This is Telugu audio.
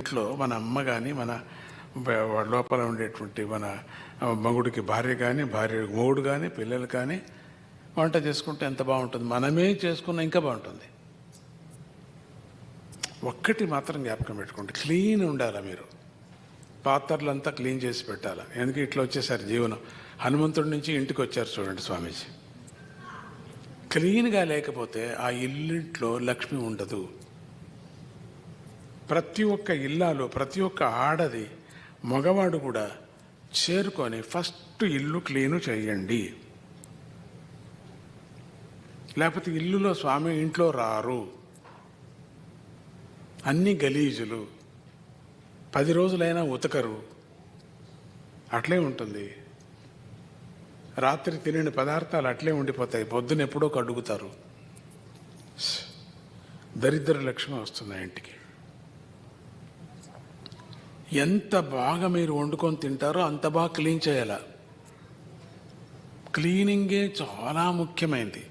ఇంట్లో మన అమ్మ కానీ మన లోపల ఉండేటువంటి మన మగుడికి భార్య కానీ భార్య మొగుడు కానీ పిల్లలు కానీ వంట చేసుకుంటే ఎంత బాగుంటుంది? మనమే చేసుకున్న ఇంకా బాగుంటుంది. ఒక్కటి మాత్రం జ్ఞాపకం పెట్టుకోండి. క్లీన్ ఉండాలా మీరు? పాత్రలంతా క్లీన్ చేసి పెట్టాలా? ఎందుకు ఇట్లా వచ్చేసారు జీవనం? హనుమంతుడి నుంచి ఇంటికి వచ్చారు చూడండి స్వామీజీ. క్లీన్గా లేకపోతే ఆ ఇల్లింట్లో లక్ష్మి ఉండదు. ప్రతి ఒక్క ఇల్లాలు ప్రతి ఒక్క ఆడది మగవాడు కూడా చేరుకొని ఫస్ట్ ఇల్లు క్లీను చేయండి. లేకపోతే ఇల్లులో స్వామి ఇంట్లో రారు. అన్ని గలీజులు. పది రోజులైనా ఉతకరు. అట్లే ఉంటుంది. రాత్రి తినని పదార్థాలు అట్లే ఉండిపోతాయి. పొద్దున ఎప్పుడో కడుగుతారు. దరిద్ర లక్ష్యం వస్తుంది ఇంటికి. ఎంత బాగా మీరు వండుకొని తింటారో అంత బాగా క్లీన్ చేయాల. క్లీనింగే చాలా ముఖ్యమైనది